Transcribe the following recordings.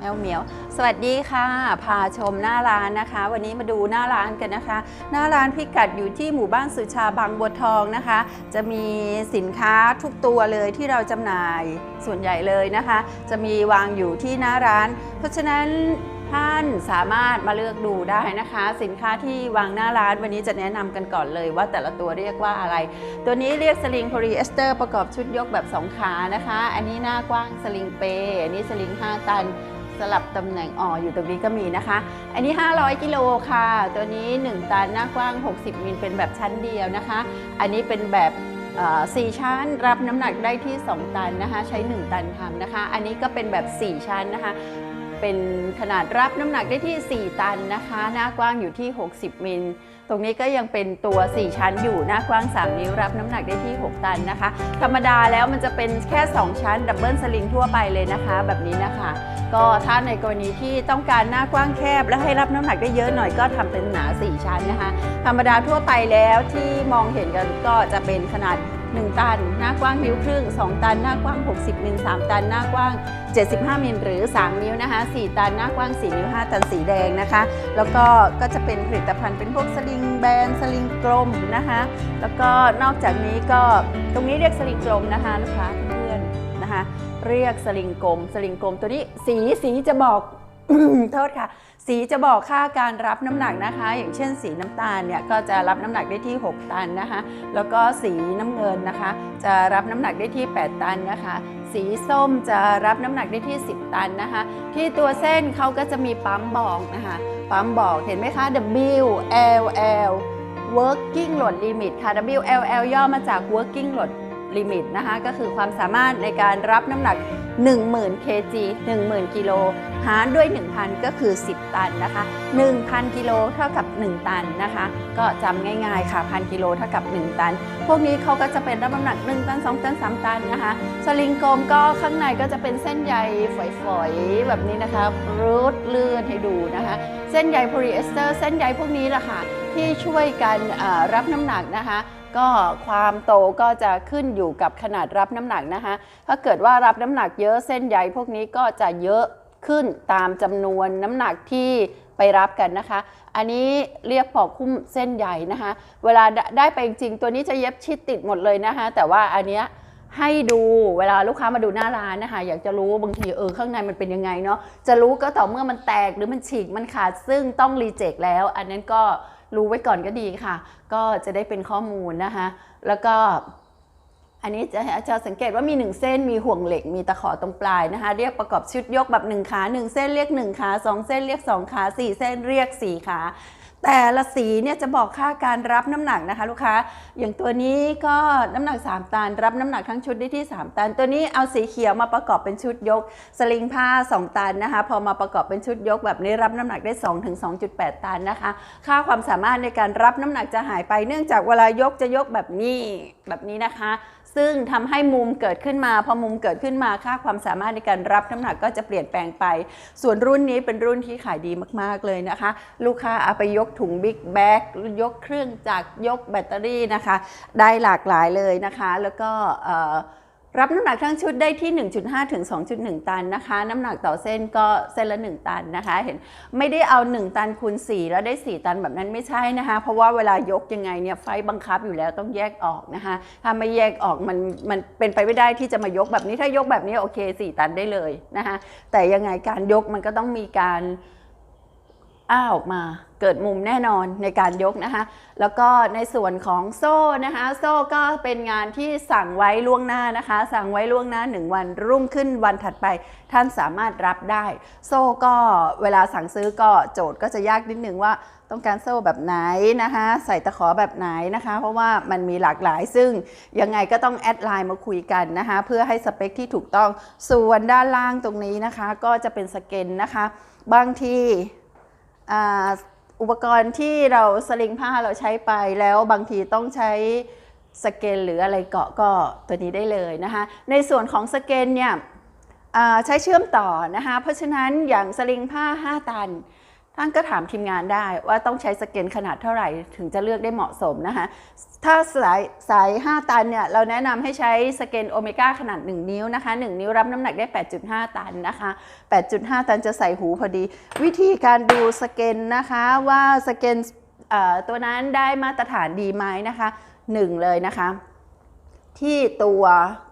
แมวเหมียว สวัสดีค่ะ พาชมหน้าร้านนะคะ วันนี้มาดูหน้าร้านกันนะคะ หน้าร้านพิกัดอยู่ที่หมู่บ้านสุชาบางบัวทองนะคะ จะมีสินค้าทุกตัวเลยที่เราจำหน่ายส่วนใหญ่เลยนะคะ จะมีวางอยู่ที่หน้าร้าน เพราะฉะนั้นท่านสามารถมาเลือกดูได้นะคะ สินค้าที่วางหน้าร้านวันนี้จะแนะนำกันก่อนเลยว่าแต่ละตัวเรียกว่าอะไร ตัวนี้เรียกสลิงโพลีเอสเตอร์ประกอบชุดยกแบบสองขานะคะ อันนี้หน้ากว้างสลิงเปย์อันนี้สลิง 5 ตัน สลับตำแหน่งอ๋ออยู่ตรงนี้ก็มีนะคะ อันนี้ 500 กิโลค่ะ ตัวนี้ 1 ตันหน้ากว้าง 60 มิลเป็นแบบชั้นเดียวนะคะ อันนี้เป็นแบบสี่ชั้นรับน้ำหนักได้ที่ 2 ตันนะคะ ใช้ 1 ตันทำนะคะ อันนี้ก็เป็นแบบ 4 ชั้นนะคะ เป็นขนาดรับน้ำหนักได้ที่ 4 ตันนะคะ หน้ากว้างอยู่ที่ 60 มิล ตรงนี้ก็ยังเป็นตัว 4 ชั้นอยู่ หน้ากว้าง 3 นิ้วรับน้ำหนักได้ที่ 6 ตันนะคะ ธรรมดาแล้วมันจะเป็นแค่ 2 ชั้น ดับเบิลสลิงทั่วไปเลยนะคะ แบบนี้นะคะ ก็ถ้าในกรณีที่ต้องการหน้ากว้างแคบ และให้รับน้ำหนักได้เยอะหน่อยก็ทำเป็นหนา 4 ชั้นนะคะ ธรรมดาทั่วไปแล้วที่มองเห็นกันก็จะเป็นขนาด 1 ตัน หน้ากว้างนิ้วครึ่ง 2 ตัน หน้ากว้าง 60 มิล 3 ตัน หน้ากว้าง 75 มิลหรือ 3 นิ้วนะคะ 4 ตัน หน้ากว้าง 4 นิ้ว 5 ตัน สีแดงนะคะ แล้วก็ก็จะเป็นผลิตภัณฑ์เป็นพวกสลิงแบน สลิงกลมนะคะ แล้วก็นอกจากนี้ก็ตรงนี้เรียกสลิงกลมนะคะลูกค้าเพื่อนนะคะ เรียกสลิงกลม สลิงกลมตัวนี้สีสีจะบอก โทษค่ะ สีจะบอกค่าการรับน้ำหนักนะคะ อย่างเช่น สีน้ำตาลเนี่ยก็จะรับน้ำหนักได้ที่ 6 ตันนะคะ แล้วก็สีน้ำเงินนะคะ จะรับน้ำหนักได้ที่ 8 ตันนะคะ สีส้มจะรับน้ำหนักได้ที่ 10 ตันนะคะ ที่ตัวเส้นเขาก็จะมีปั๊มบอกนะคะ ปั๊มบอกเห็นไหมคะ W L L working load limit ค่ะ W L L ย่อมาจาก working load limit นะคะ ก็คือความสามารถในการรับน้ำหนัก 10,000 kg 10,000 กิโล หารด้วย 1,000 ก็คือ 10 ตันนะคะ 1,000 กิโลเท่ากับ 1 ตันนะคะ ก็จำง่ายๆค่ะ 1,000 กิโลเท่ากับ 1 ตัน พวกนี้เขาก็จะเป็นรับน้ำหนัก 1 ตัน 2 ตัน 3 ตันนะคะ สลิงกลมก็ข้างในก็จะเป็นเส้นใยฝอยๆ แบบนี้นะคะรูดเลื่อนให้ดูนะคะ เส้นใยโพลีเอสเตอร์ เส้นใยพวกนี้แหละค่ะที่ช่วยกันรับน้ำหนักนะคะ ก็ความโตก็จะขึ้นอยู่กับขนาดรับน้ำหนักนะคะ ถ้าเกิดว่ารับน้ำหนักเยอะเส้นใยพวกนี้ก็จะเยอะขึ้นตามจำนวนน้ำหนักที่ไปรับกันนะคะ อันนี้เรียกปอกคุ้มเส้นใยนะคะ เวลาได้ไปจริงๆตัวนี้จะเย็บชิดติดหมดเลยนะคะ แต่ว่าอันเนี้ยให้ดูเวลาลูกค้ามาดูหน้าร้านนะคะ อยากจะรู้บางทีเออข้างในมันเป็นยังไงเนาะจะรู้ก็ต่อเมื่อมันแตกหรือมันฉีกมันขาดซึ่งต้องรีเจ็คแล้ว อันนั้นก็ รู้ไว้ก่อนก็ดีค่ะ ก็จะได้เป็นข้อมูลนะคะ แล้วก็อันนี้จะจะสังเกตว่ามี 1 เส้นมีห่วงเหล็กมีตะขอตรงปลายนะคะ เรียกประกอบชุดยกแบบ 1 ขา 1 เส้นเรียก 1 ขา 2 เส้นเรียก 2 ขา 4 เส้นเรียก 4 ขา แต่ละสีเนี่ยจะบอกค่าการรับน้ำหนักนะคะ ลูกค้า อย่างตัวนี้ก็น้ำหนัก 3 ตัน รับน้ำหนักทั้งชุดได้ที่ 3 ตัน ตัวนี้เอาสีเขียวมาประกอบเป็นชุดยก สลิงผ้า 2 ตันนะคะ พอมาประกอบเป็นชุดยกแบบนี้รับน้ำหนักได้ 2 ถึง 2.8 ตันนะคะ ค่าความสามารถในการรับน้ำหนักจะหายไปเนื่องจากเวลายกจะยกแบบนี้แบบนี้นะคะ ซึ่งทำให้มุมเกิดขึ้นมา พอมุมเกิดขึ้นมาค่าความสามารถในการรับน้ำหนักก็จะเปลี่ยนแปลงไป ส่วนรุ่นนี้เป็นรุ่นที่ขายดีมาก ๆ เลยนะคะ ลูกค้าเอาไปยกถุงบิ๊กแบ็กยกเครื่องจักรยกแบตเตอรี่นะคะ ได้หลากหลายเลยนะคะ แล้วก็ รับน้ำหนักทั้งชุดได้ที่ 1.5 ถึง 2.1 ตันนะคะ น้ำหนักต่อเส้นก็เส้นละ 1 ตันนะคะ เห็นไม่ได้เอา 1 ตันคูณ 4 แล้วได้ 4 ตันแบบนั้นไม่ใช่นะคะ เพราะว่าเวลายกยังไงเนี่ยไฟบังคับอยู่แล้วต้องแยกออกนะคะ ถ้าไม่แยกออกมันมันเป็นไปไม่ได้ที่จะมายกแบบนี้ถ้ายกแบบนี้โอเค 4 ตันได้เลยนะคะ แต่ยังไงการยกมันก็ต้องมีการ อ้าออกมาเกิดมุมแน่นอนในการยกนะคะ แล้วก็ในส่วนของโซ่นะคะ โซ่ก็เป็นงานที่สั่งไว้ล่วงหน้านะคะ สั่งไว้ล่วงหน้า 1 วันรุ่งขึ้นวันถัดไป ท่านสามารถรับได้ โซ่ก็เวลาสั่งซื้อก็โจทย์ก็จะยากนิดนึงว่าต้องการโซ่แบบไหนนะคะ ใส่ตะขอแบบไหนนะคะ เพราะว่ามันมีหลากหลาย ซึ่งยังไงก็ต้องแอดไลน์มาคุยกันนะคะ เพื่อให้สเปคที่ถูกต้องส่วนด้านล่างตรงนี้นะคะ ก็จะเป็นสเกนนะคะ บางที อุปกรณ์ที่เราสลิงผ้าเราใช้ไปแล้วบางทีต้องใช้สเกลหรืออะไรเกาะก็ตัวนี้ได้เลยนะคะ ในส่วนของสเกลเนี่ยใช้เชื่อมต่อนะคะ เพราะฉะนั้นอย่างสลิงผ้า 5 ตัน ท่านก็ถามทีมงานได้ว่าต้องใช้สเกนขนาดเท่าไหร่ถึงจะเลือกได้เหมาะสมนะคะ ถ้าสายสาย 5 ตันเนี่ยเราแนะนำให้ใช้สเกนโอเมก้าขนาด 1 นิ้วนะคะ 1 นิ้วรับน้ำหนักได้ 8.5 ตันนะคะ 8.5 ตันจะใส่หูพอดี วิธีการดูสเกนนะคะว่าสเกนตัวนั้นได้มาตรฐานดีไหมนะคะ1 เลยนะคะที่ตัว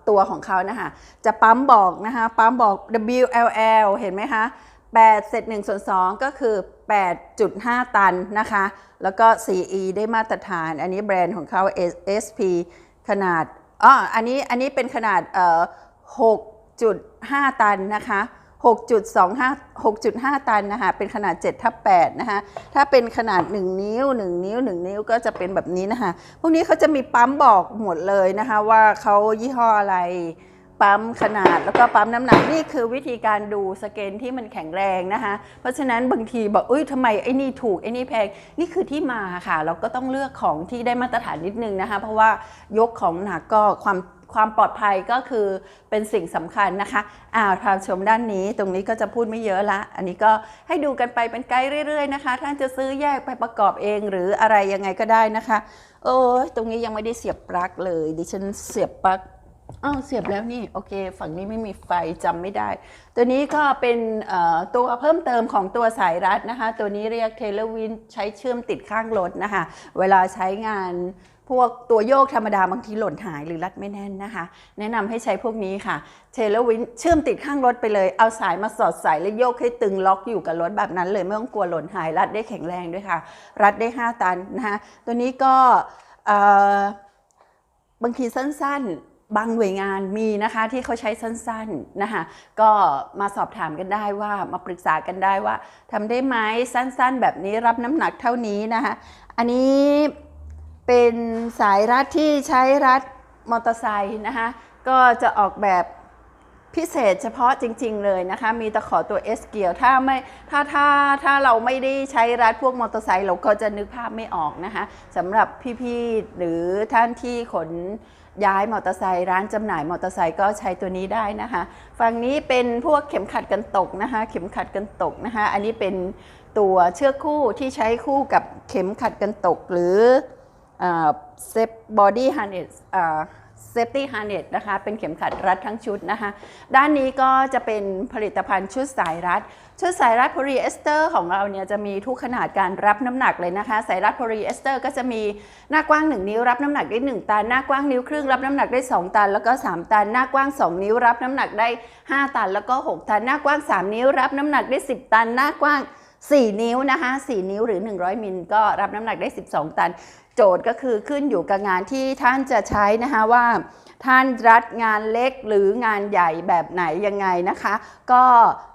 ตัวของเขานะคะจะปั๊มบอกนะคะปั๊มบอก WLL เห็นไหมคะ 8 เศษ1ส่วน2ก็คือ 8.5 ตันนะคะ แล้วก็ CE ได้มาตรฐาน อันนี้แบรนด์ของเขา SP ขนาดอ๋ออันนี้อันนี้เป็นขนาดเอ่อ6.5 ตันนะคะ 6.25 6.5 ตันนะคะ เป็นขนาด7ทับ8นะคะ ถ้าเป็นขนาด 1 นิ้ว 1 นิ้ว 1 นิ้วก็จะเป็นแบบนี้นะคะ พวกนี้เขาจะมีปั๊มบอกหมดเลยนะคะว่าเขายี่ห้ออะไร ปั๊มขนาดแล้วก็ปั๊มน้ำหนักนี่คือวิธีการดูสเกนที่มันแข็งแรงนะคะ เพราะฉะนั้นบางทีบอกเอ้ยทำไมไอ้นี่ถูกไอ้นี่แพงนี่คือที่มาค่ะ เราก็ต้องเลือกของที่ได้มาตรฐานนิดนึงนะคะ เพราะว่ายกของหนักก็ความความปลอดภัยก็คือเป็นสิ่งสำคัญนะคะอ่าพาชมด้านนี้ตรงนี้ก็จะพูดไม่เยอะละ อันนี้ก็ให้ดูกันไปเป็นไกด์เรื่อยๆนะคะ ท่านจะซื้อแยกไปประกอบเองหรืออะไรยังไงก็ได้นะคะ โอ้ยตรงนี้ยังไม่ได้เสียบปลั๊กเลย ดิฉันเสียบปลั๊ก อ้าวเสียบแล้วนี่โอเค ฝั่งนี้ไม่มีไฟจำไม่ได้ ตัวนี้ก็เป็นตัวเพิ่มเติมของตัวสายรัดนะคะ ตัวนี้เรียกเทเลวินใช้เชื่อมติดข้างรถนะคะ เวลาใช้งานพวกตัวโยกธรรมดาบางทีหล่นหายหรือรัดไม่แน่นนะคะ แนะนำให้ใช้พวกนี้ค่ะเทเลวินเชื่อมติดข้างรถไปเลย เอาสายมาสอดสายแล้วโยกให้ตึงล็อกอยู่กับรถแบบนั้นเลยไม่ต้องกลัวหล่นหายรัดได้แข็งแรงด้วยค่ะ รัดได้ 5 ตันนะคะตัวนี้ก็บางทีสั้นๆ บางหน่วยงานมีนะคะที่เขาใช้สั้นๆนะคะก็มาสอบถามกันได้ว่ามาปรึกษากันได้ว่าทำได้ไหมสั้นๆ แบบนี้รับน้ำหนักเท่านี้นะคะอันนี้เป็นสายรัดที่ใช้รัดมอเตอร์ไซค์นะคะก็จะออกแบบพิเศษเฉพาะจริง ๆ เลยนะคะ มีตะขอตัว S เกียวถ้าไม่ถ้าถ้าถ้าเราไม่ได้ใช้รัดพวกมอเตอร์ไซค์เราก็จะนึกภาพไม่ออกนะคะสำหรับพี่ ๆ หรือท่านที่ขน ย้ายมอเตอร์ไซค์ร้านจำหน่ายมอเตอร์ไซค์ก็ใช้ตัวนี้ได้นะคะฝั่งนี้เป็นพวกเข็มขัดกันตกนะคะ เข็มขัดกันตกนะคะ อันนี้เป็นตัวเชือกคู่ที่ใช้คู่กับเข็มขัดกันตกหรือเซฟบอดี้ฮันเนส เซฟตี้ฮาร์เนสนะคะ เป็นเข็มขัดรัดทั้งชุดนะคะ ด้านนี้ก็จะเป็นผลิตภัณฑ์ชุดสายรัด ชุดสายรัดโพลีเอสเตอร์ของเราเนี่ยจะมีทุกขนาดการรับน้ำหนักเลยนะคะ สายรัดโพลีเอสเตอร์ก็จะมีหน้ากว้าง 1 นิ้วรับน้ำหนักได้ 1 ตัน หน้ากว้างนิ้วครึ่งรับน้ำหนักได้ 2 ตัน แล้วก็ 3 ตัน หน้ากว้าง 2 นิ้วรับน้ำหนักได้ 5 ตัน แล้วก็ 6 ตัน หน้ากว้าง 3 นิ้วรับน้ำหนักได้ 10 ตัน หน้ากว้าง4 นิ้วนะคะ4นิ้วหรือ 100 มิลก็รับน้ำหนักได้ 12 ตัน โจทย์ก็คือขึ้นอยู่กับงานที่ท่านจะใช้นะคะว่าท่านรัดงานเล็กหรืองานใหญ่แบบไหนยังไงนะคะ ก็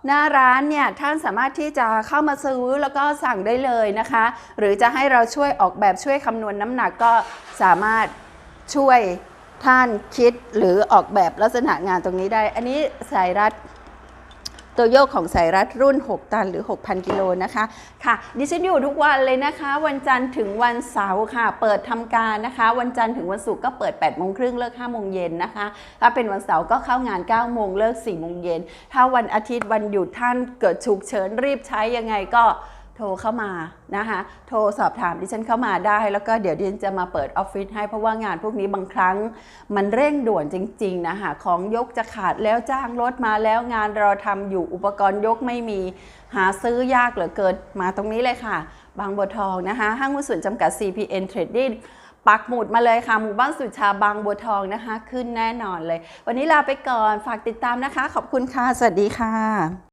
หน้าร้านเนี่ยท่านสามารถที่จะเข้ามาซื้อแล้วก็สั่งได้เลยนะคะ หรือจะให้เราช่วยออกแบบช่วยคำนวณน้ำหนักก็สามารถช่วยท่านคิดหรือออกแบบลักษณะงานตรงนี้ได้ อันนี้สายรัด ตัวโยกของสายรัดรุ่น 6 ตันหรือ 6,000 กิโลนะคะค่ะ ดิฉันอยู่ทุกวันเลยนะคะ วันจันทร์ถึงวันเสาร์ค่ะ เปิดทำการนะคะ วันจันทร์ถึงวันศุกร์ก็เปิด8โมงครึ่งเลิก5โมงเย็นนะคะถ้าเป็นวันเสาร์ก็เข้างาน9โมงเลิก4โมงเย็นถ้าวันอาทิตย์วันหยุดท่านเกิดฉุกเฉินรีบใช้ยังไงก็ โทรเข้ามานะคะ โทรสอบถามดิฉันเข้ามาได้ แล้วก็เดี๋ยวดิฉันจะมาเปิดออฟฟิศให้เพราะว่างานพวกนี้บางครั้ง มันเร่งด่วนจริง ๆ นะคะ ของยกจะขาดแล้วจ้างรถมาแล้วงานเราทำอยู่อุปกรณ์ยกไม่มี หาซื้อยากเหลือเกินมาตรงนี้เลยค่ะ บางบัวทองนะคะ ห้างหุ้นส่วนจำกัด CPN Trading ปักหมุดมาเลยค่ะ หมู่บ้านสุชาบางบัวทองนะคะ ขึ้นแน่นอนเลย วันนี้ลาไปก่อนฝากติดตามนะคะ ขอบคุณค่ะ สวัสดีค่ะ